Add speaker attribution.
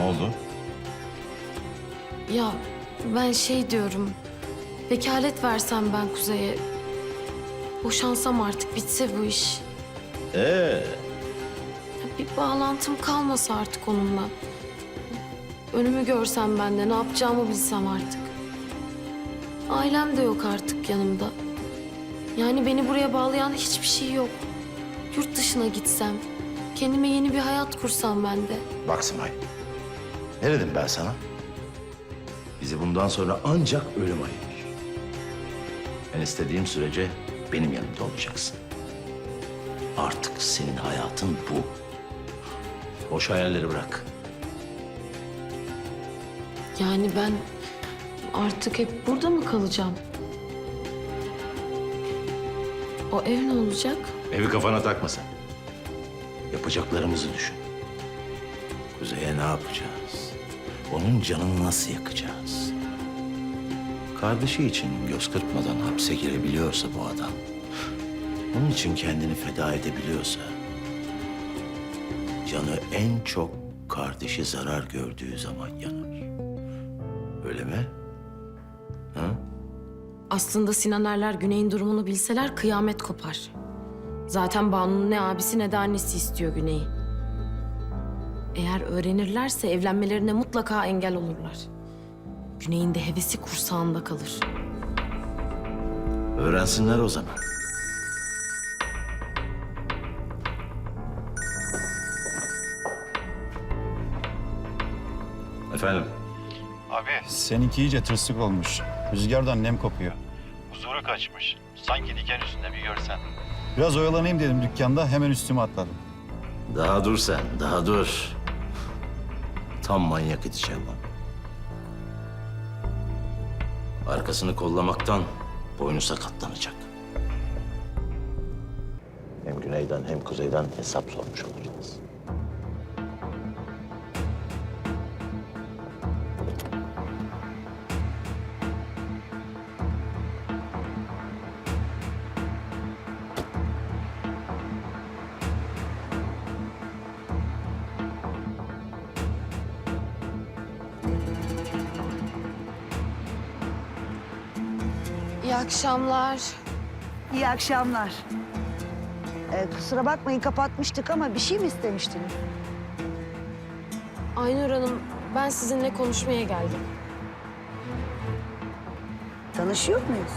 Speaker 1: oldu?
Speaker 2: Ya ben şey diyorum. Vekalet versem ben Kuzey'e. Boşansam artık bitse bu iş.
Speaker 1: Ee,
Speaker 2: Ya Bir bağlantım kalmasa artık onunla. Önümü görsem ben de ne yapacağımı bilsem artık. Ailem de yok artık yanımda. Yani beni buraya bağlayan hiçbir şey yok. Yurt dışına gitsem, kendime yeni bir hayat kursam ben de.
Speaker 1: bak Simay. Ne dedim ben sana? Bizi bundan sonra ancak ölüm ayırır. Ben istediğim sürece benim yanımda olacaksın. Artık senin hayatın bu. Boş hayalleri bırak.
Speaker 2: Yani ben artık hep burada mı kalacağım? O ev ne olacak?
Speaker 1: Evi kafana takma sen. Yapacaklarımızı düşün. Kuzey'e ne yapacağız? Onun canını nasıl yakacağız? Kardeşi için göz kırpmadan hapse girebiliyorsa bu adam... ...onun için kendini feda edebiliyorsa... ...canı en çok kardeşi zarar gördüğü zaman yanar. Öyle mi? Ha?
Speaker 2: Aslında Sinan Erler Güney'in durumunu bilseler kıyamet kopar. Zaten Banu'nun ne abisi ne de annesi istiyor Güney'i. Eğer öğrenirlerse evlenmelerine mutlaka engel olurlar. Güney'in de hevesi kursağında kalır.
Speaker 1: Öğrensinler o zaman. Efendim?
Speaker 3: Abi
Speaker 4: Seninki iyice tırsık olmuş. Rüzgardan nem kopuyor.
Speaker 3: huzuru kaçmış. Sanki diken üstünde bir görsen.
Speaker 4: Biraz oyalanayım dedim dükkanda hemen üstüme atladım.
Speaker 1: Daha dur sen, daha dur. Tam manyak edeceğim onu. Arkasını kollamaktan boynu sakatlanacak. Hem güneyden hem kuzeyden hesap sormuş olacağız.
Speaker 2: İyi akşamlar.
Speaker 5: İyi akşamlar. Ee, kusura bakmayın kapatmıştık ama bir şey mi istemiştiniz?
Speaker 2: Aynur Hanım, ben sizinle konuşmaya geldim.
Speaker 5: Tanışıyor muyuz?